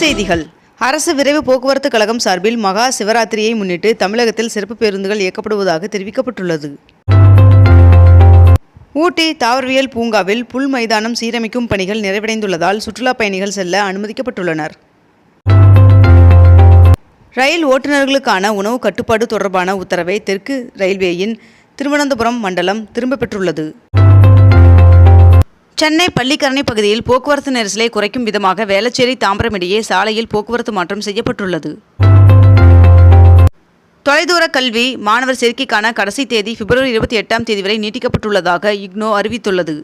செய்திகள். அரசு விரைவு போக்குவரத்து கழகம் சார்பில் மகா சிவராத்திரியை முன்னிட்டு தமிழகத்தில் சிறப்பு பேருந்துகள் இயக்கப்படுவதாக தெரிவிக்கப்பட்டுள்ளது. ஊட்டி தாவரவியல் பூங்காவில் புல் மைதானம் சீரமைக்கும் பணிகள் நிறைவடைந்துள்ளதால் சுற்றுலா பயணிகள் செல்ல அனுமதிக்கப்பட்டுள்ளனர். ரயில் ஓட்டுநர்களுக்கான உணவு கட்டுப்பாடு தொடர்பான உத்தரவை தெற்கு ரயில்வேயின் திருவனந்தபுரம் மண்டலம் திரும்ப பெற்றுள்ளது. சென்னை பள்ளிக்கரணை பகுதியில் போக்குவரத்து நெரிசலை குறைக்கும் விதமாக வேளச்சேரி தாம்பரம் இடையே சாலையில் போக்குவரத்து மாற்றம் செய்யப்பட்டுள்ளது. தொலைதூர கல்வி மாணவர் சேர்க்கைக்கான கடைசி தேதி பிப்ரவரி இருபத்தி எட்டாம் தேதி வரை நீட்டிக்கப்பட்டுள்ளதாக இக்னோ அறிவித்துள்ளது.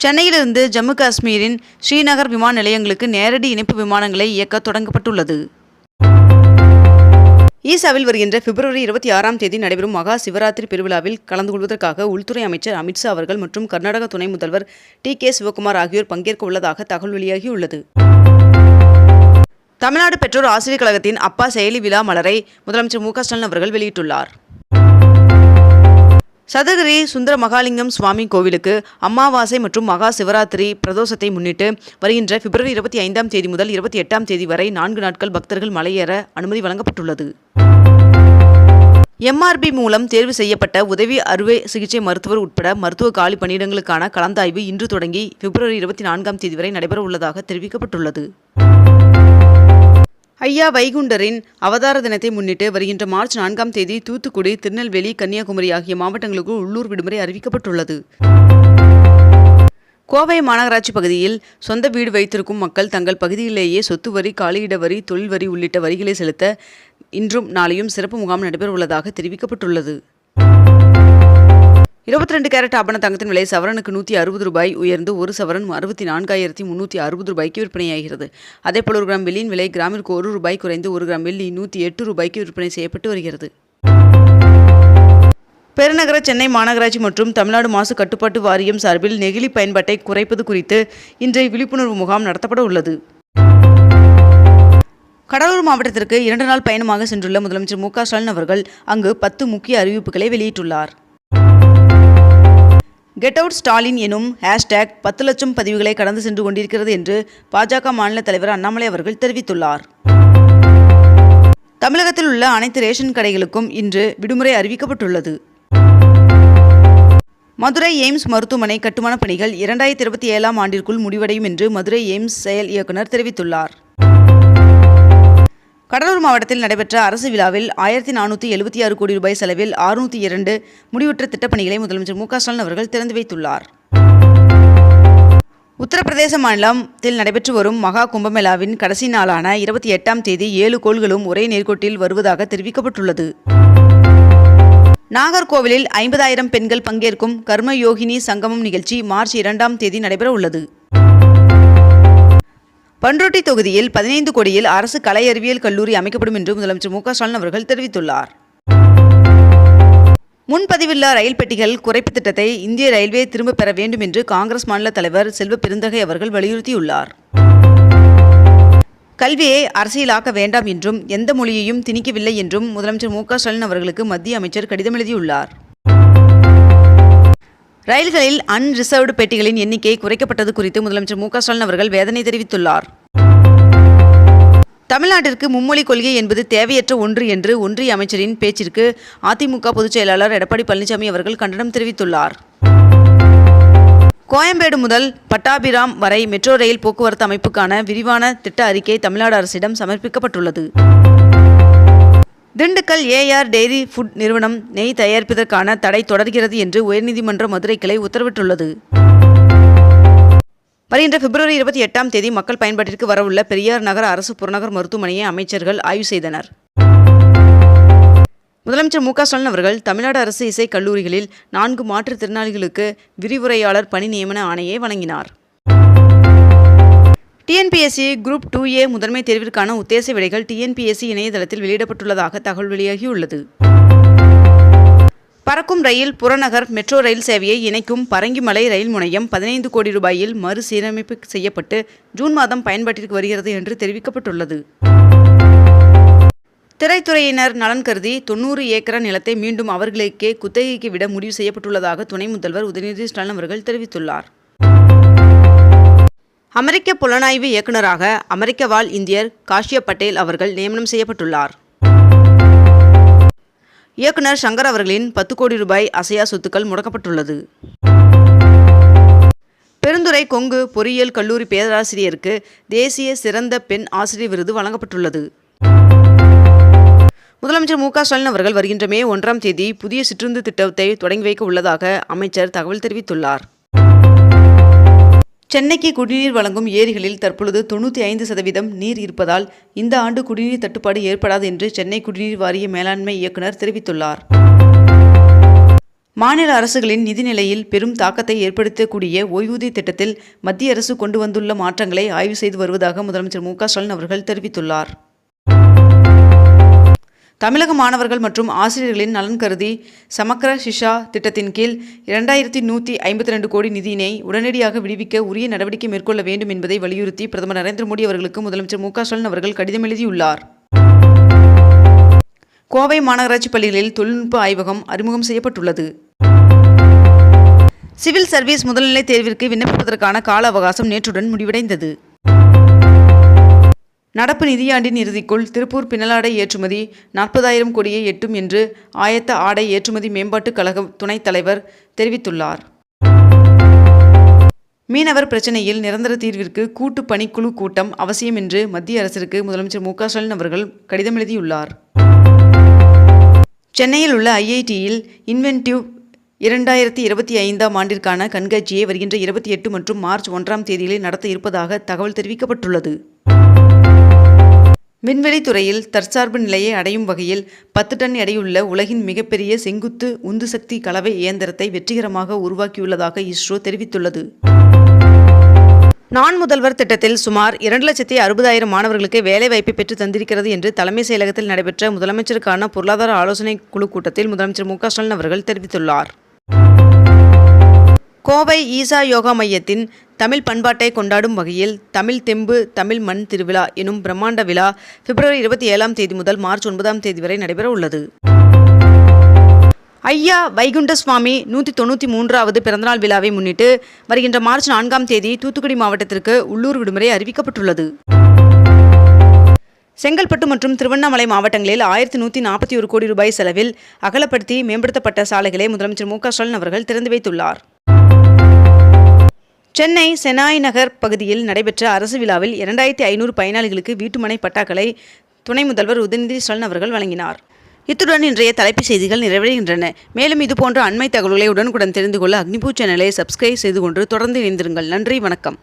சென்னையிலிருந்து ஜம்மு காஷ்மீரின் ஸ்ரீநகர் விமான நிலையங்களுக்கு நேரடி இணைப்பு விமானங்களை இயக்க தொடங்கப்பட்டுள்ளது. ஈசாவில் வருகின்ற பிப்ரவரி இருபத்தி ஆறாம் தேதி நடைபெறும் மகா சிவராத்திரி பெருவிழாவில் கலந்து கொள்வதற்காக உள்துறை அமைச்சர் அமித்ஷா அவர்கள் மற்றும் கர்நாடக துணை முதல்வர் டி கே சிவகுமார் ஆகியோர் பங்கேற்க உள்ளதாக தகவல் வெளியாகியுள்ளது. தமிழ்நாடு பெற்றோர் ஆசிரியர் கழகத்தின் அப்பா செயலி விழா மலரை முதலமைச்சர் மு க ஸ்டாலின் அவர்கள் வெளியிட்டுள்ளார். சதுரகிரி சுந்தர மகாலிங்கம் சுவாமி கோவிலுக்கு அமாவாசை மற்றும் மகா சிவராத்திரி பிரதோஷத்தை முன்னிட்டு வருகின்ற பிப்ரவரி இருபத்தி ஐந்தாம் தேதி முதல் இருபத்தி எட்டாம் தேதி வரை நான்கு நாட்கள் பக்தர்கள் மலையேற அனுமதி வழங்கப்பட்டுள்ளது. எம்ஆர்பி மூலம் தேர்வு செய்யப்பட்ட உதவி அறுவை சிகிச்சை மருத்துவர் உட்பட மருத்துவ காலி பணியிடங்களுக்கான கலந்தாய்வு இன்று தொடங்கி பிப்ரவரி இருபத்தி நான்காம் தேதி வரை நடைபெற உள்ளதாக தெரிவிக்கப்பட்டுள்ளது. ஐயா வைகுண்டரின் அவதார தினத்தை முன்னிட்டு வருகின்ற மார்ச் நான்காம் தேதி தூத்துக்குடி திருநெல்வேலி கன்னியாகுமரி ஆகிய மாவட்டங்களுக்கு உள்ளூர் விடுமுறை அறிவிக்கப்பட்டுள்ளது. கோவை மாநகராட்சி பகுதியில் சொந்த வீடு வைத்திருக்கும் மக்கள் தங்கள் பகுதியிலேயே சொத்து வரி காலியிட வரி தொழில் வரி உள்ளிட்ட வரிகளை செலுத்த இன்றும் நாளையும் சிறப்பு முகாம் நடைபெற உள்ளதாக தெரிவிக்கப்பட்டுள்ளது. இருபத்தி ரெண்டு கேரட் ஆபண தங்கத்தின் விலை சவரனுக்கு நூற்றி அறுபது ரூபாய் உயர்ந்து ஒரு சவரன் அறுபத்தி நான்காயிரத்தி முந்நூற்றி அறுபது ரூபாய்க்கு விற்பனையாகிறது. அதேபோல் ஒரு கிராம் வெள்ளியின் விலை கிராமிற்கு ஒரு ரூபாய் குறைந்து ஒரு கிராம் வெள்ளி நூற்றி எட்டு ரூபாய்க்கு விற்பனை செய்யப்பட்டு வருகிறது. பெருநகர சென்னை மாநகராட்சி மற்றும் தமிழ்நாடு மாசு கட்டுப்பாட்டு வாரியம் சார்பில் நெகிழி பயன்பாட்டை குறைப்பது குறித்து இன்றைய விழிப்புணர்வு முகாம் நடத்தப்பட உள்ளது. கடலூர் மாவட்டத்திற்கு இரண்டு நாள் பயணமாக சென்றுள்ள முதலமைச்சர் மு க ஸ்டாலின் அவர்கள் அங்கு பத்து முக்கிய அறிவிப்புகளை வெளியிட்டுள்ளார். கெட் அவுட் ஸ்டாலின் எனும் ஹேஷ்டேக் பத்து லட்சம் பதிவுகளை கடந்து சென்று கொண்டிருக்கிறது என்று பாஜக மாநில தலைவர் அண்ணாமலை அவர்கள் தெரிவித்துள்ளார். தமிழகத்தில் உள்ள அனைத்து ரேஷன் கடைகளுக்கும் இன்று விடுமுறை அறிவிக்கப்பட்டுள்ளது. மதுரை எய்ம்ஸ் மருத்துவமனை கட்டுமானப் பணிகள் இரண்டாயிரத்தி இருபத்தி ஏழாம் ஆண்டிற்குள் முடிவடையும் என்று மதுரை எய்ம்ஸ் செயல் இயக்குனர் தெரிவித்துள்ளார். கடலூர் மாவட்டத்தில் நடைபெற்ற அரசு விழாவில் ஆயிரத்தி நானூற்றி எழுபத்தி ஆறு கோடி ரூபாய் செலவில் அறுநூற்றி இரண்டு முடிவுற்ற திட்டப்பணிகளை முதலமைச்சர் மு க ஸ்டாலின் அவர்கள் திறந்து வைத்துள்ளார். உத்தரப்பிரதேச மாநிலத்தில் நடைபெற்று வரும் மகா கும்பமேளாவின் கடைசி நாளான இருபத்தி எட்டாம் தேதி ஏழு கோள்களும் ஒரே நேர்கோட்டில் வருவதாக தெரிவிக்கப்பட்டுள்ளது. நாகர்கோவிலில் ஐம்பதாயிரம் பெண்கள் பங்கேற்கும் கர்மயோகினி சங்கமம் நிகழ்ச்சி மார்ச் இரண்டாம் தேதி நடைபெற உள்ளது பன்ருட்டி தொகுதியில் பதினைந்து கோடியில் அரசு கலை அறிவியல் கல்லூரி அமைக்கப்படும் என்று முதலமைச்சர் மு ஸ்டாலின் அவர்கள் தெரிவித்துள்ளார். முன்பதிவில்லா ரயில் பெட்டிகள் குறைப்பு திட்டத்தை இந்திய ரயில்வே திரும்பப் பெற வேண்டும் என்று காங்கிரஸ் மாநில தலைவர் செல்வ பெருந்தகை அவர்கள் வலியுறுத்தியுள்ளார். கல்வியை அரசியலாக்க வேண்டாம் என்றும் எந்த மொழியையும் திணிக்கவில்லை என்றும் முதலமைச்சர் மு ஸ்டாலின் அவர்களுக்கு மத்திய அமைச்சர் கடிதம் எழுதியுள்ளார். ரயில்களில் அன்ரிசர்வ்டு பெட்டிகளின் எண்ணிக்கை குறைக்கப்பட்டது குறித்து முதலமைச்சர் மு ஸ்டாலின் அவர்கள் வேதனை தெரிவித்துள்ளார். தமிழ்நாட்டிற்கு மும்மொழி கொள்கை என்பது தேவையற்ற ஒன்று என்று ஒன்றிய அமைச்சரின் பேச்சிற்கு அதிமுக பொதுச் செயலாளர் எடப்பாடி பழனிசாமி அவர்கள் கண்டனம் தெரிவித்துள்ளார். கோயம்பேடு முதல் பட்டாபிராம் வரை மெட்ரோ ரயில் போக்குவரத்து அமைப்புக்கான விரிவான திட்ட அறிக்கை தமிழ்நாடு அரசிடம் சமர்ப்பிக்கப்பட்டுள்ளது. திண்டுக்கல் ஏஆர் டெய்ரி ஃபுட் நிறுவனம் நெய் தயாரிப்பதற்கான தடை தொடர்கிறது என்று உயர்நீதிமன்ற மதுரை கிளை உத்தரவிட்டுள்ளது. வருகின்ற பிப்ரவரி இருபத்தி எட்டாம் தேதி மக்கள் பயன்பாட்டிற்கு வரவுள்ள பெரியார் நகர் அரசு புறநகர் மருத்துவமனையை அமைச்சர்கள் ஆய்வு செய்தனர். முதலமைச்சர் மு க ஸ்டாலின் அவர்கள் தமிழ்நாடு அரசு இசை கல்லூரிகளில் நான்கு மாற்றுத்திறனாளிகளுக்கு விரிவுரையாளர் பணி நியமன ஆணையை வழங்கினார். டிஎன்பிஎஸ்சி குரூப் டூ ஏ முதன்மை தேர்விற்கான உத்தேச விடைகள் டிஎன்பிஎஸ்சி இணையதளத்தில் வெளியிடப்பட்டுள்ளதாக தகவல் வெளியாகியுள்ளது. பறக்கும் ரயில் புறநகர் மெட்ரோ ரயில் சேவையை இணைக்கும் பரங்கிமலை ரயில் முனையம் பதினைந்து கோடி ரூபாயில் மறுசீரமைப்பு செய்யப்பட்டு ஜூன் மாதம் பயன்பாட்டிற்கு வருகிறது என்று தெரிவிக்கப்பட்டுள்ளது. திரைத்துறையினர் நலன் கருதி தொண்ணூறு ஏக்கர் நிலத்தை மீண்டும் அவர்களுக்கே குத்தகைக்கு விட முடிவு செய்யப்பட்டுள்ளதாக துணை முதல்வர் உதயநிதி ஸ்டாலின் அவர்கள் தெரிவித்துள்ளார். அமெரிக்க புலனாய்வு இயக்குநராக அமெரிக்க வாழ் இந்தியர் காஷ்யப் பட்டேல் அவர்கள் நியமனம் செய்யப்பட்டுள்ளார். இயக்குனர் சங்கர் அவர்களின் பத்து கோடி ரூபாய் அசையா சொத்துக்கள் முடக்கப்பட்டுள்ளது. பெருந்துறை கொங்கு பொறியியல் கல்லூரி பேராசிரியருக்கு தேசிய சிறந்த பெண் ஆசிரியர் விருது வழங்கப்பட்டுள்ளது. முதலமைச்சர் மு க ஸ்டாலின் அவர்கள் வருகின்ற மே ஒன்றாம் தேதி புதிய சிற்றுந்து திட்டத்தை தொடங்கி வைக்க உள்ளதாக அமைச்சர் தகவல் தெரிவித்துள்ளார். சென்னைக்கு குடிநீர் வழங்கும் ஏரிகளில் தற்பொழுது தொண்ணூற்றி ஐந்து சதவீதம் நீர் இருப்பதால் இந்த ஆண்டு குடிநீர் தட்டுப்பாடு ஏற்படாது என்று சென்னை குடிநீர் வாரிய மேலாண்மை இயக்குநர் தெரிவித்துள்ளார். மாநில அரசுகளின் நிதிநிலையில் பெரும் தாக்கத்தை ஏற்படுத்தக்கூடிய ஓய்வூதிய திட்டத்தில் மத்திய அரசு கொண்டு வந்துள்ள மாற்றங்களை ஆய்வு செய்து வருவதாக முதலமைச்சர் மு க ஸ்டாலின் அவர்கள் தெரிவித்துள்ளார். தமிழக மாணவர்கள் மற்றும் ஆசிரியர்களின் நலன் கருதி சமக்கர சிஷா திட்டத்தின் கீழ் இரண்டாயிரத்தி நூற்றி ஐம்பத்தி ரெண்டு கோடி நிதியினை உடனடியாக விடுவிக்க உரிய நடவடிக்கை மேற்கொள்ள வேண்டும் என்பதை வலியுறுத்தி பிரதமர் நரேந்திர மோடி அவர்களுக்கு முதலமைச்சர் மு க ஸ்டாலின் அவர்கள் கடிதம் எழுதியுள்ளார். கோவை மாநகராட்சி பள்ளிகளில் தொழில்நுட்ப ஆய்வகம் அறிமுகம் செய்யப்பட்டுள்ளது. சிவில் சர்வீஸ் முதல்நிலை தேர்விற்கு விண்ணப்பிப்பதற்கான கால அவகாசம் நேற்றுடன் முடிவடைந்தது. நடப்பு நிதியாண்டின் இறுதிக்குள் திருப்பூர் பின்னலாடை ஏற்றுமதி நாற்பதாயிரம் கோடியை எட்டும் என்று ஆயத்த ஆடை ஏற்றுமதி மேம்பாட்டுக் கழக துணைத் தலைவர் தெரிவித்துள்ளார். மீனவர் பிரச்சினையில் நிரந்தர தீர்விற்கு கூட்டு பணிக்குழு கூட்டம் அவசியம் என்று மத்திய அரசிற்கு முதலமைச்சர் மு ஸ்டாலின் அவர்கள் கடிதம் எழுதியுள்ளார். சென்னையில் உள்ள ஐஐடியில் இன்வென்டிவ் இரண்டாயிரத்தி இருபத்தி ஐந்தாம் ஆண்டிற்கான கண்காட்சியை வருகின்ற இருபத்தி எட்டு மற்றும் மார்ச் ஒன்றாம் தேதியில் நடத்த இருப்பதாக தகவல் தெரிவிக்கப்பட்டுள்ளது. விண்வெளித்துறையில் தற்சார்பு நிலையை அடையும் வகையில் பத்து டன் எடையுள்ள உலகின் மிகப்பெரிய செங்குத்து உந்துசக்தி கலவை இயந்திரத்தை வெற்றிகரமாக உருவாக்கியுள்ளதாக இஸ்ரோ தெரிவித்துள்ளது. நான் முதல்வர் திட்டத்தில் சுமார் இரண்டு லட்சத்தி அறுபதாயிரம் மாணவர்களுக்கு வேலைவாய்ப்பை பெற்று தந்திருக்கிறது என்று தலைமை செயலகத்தில் நடைபெற்ற முதலமைச்சருக்கான பொருளாதார ஆலோசனை குழு கூட்டத்தில் முதலமைச்சர் மு க ஸ்டாலின் அவர்கள் தெரிவித்துள்ளார். கோவை ஈசா யோகா மையத்தின் தமிழ் பண்பாட்டை கொண்டாடும் வகையில் தமிழ் தெம்பு தமிழ் மண் திருவிழா எனும் பிரம்மாண்ட விழா பிப்ரவரி இருபத்தி ஏழாம் தேதி முதல் மார்ச் ஒன்பதாம் தேதி வரை நடைபெற உள்ளது. ஐயா வைகுண்ட சுவாமி நூற்றி தொண்ணூற்றி மூன்றாவது பிறந்தநாள் விழாவை முன்னிட்டு வருகின்ற மார்ச் நான்காம் தேதி தூத்துக்குடி மாவட்டத்திற்கு உள்ளூர் விடுமுறை அறிவிக்கப்பட்டுள்ளது. செங்கல்பட்டு மற்றும் திருவண்ணாமலை மாவட்டங்களில் ஆயிரத்தி நூற்றி நாற்பத்தி ஒரு கோடி ரூபாய் செலவில் அகலப்படுத்தி மேம்படுத்தப்பட்ட சாலைகளை முதலமைச்சர் மு க ஸ்டாலின் அவர்கள் திறந்து வைத்துள்ளார். சென்னை செனாய் நகர் பகுதியில் நடைபெற்ற அரசு விழாவில் இரண்டாயிரத்தி ஐநூறு பயனாளிகளுக்கு வீட்டுமனை பட்டாக்களை துணை முதல்வர் உதயநிதி ஸ்டாலின் அவர்கள் வழங்கினார். இத்துடன் இன்றைய தலைப்புச் செய்திகள் நிறைவடைகின்றன. மேலும் இதுபோன்ற அண்மை தகவல்களை உடனுக்குடன் தெரிந்து கொள்ள அக்னிபூ சேனலை சப்ஸ்கிரைப் செய்து கொண்டு தொடர்ந்து இணைந்திருங்கள். நன்றி வணக்கம்.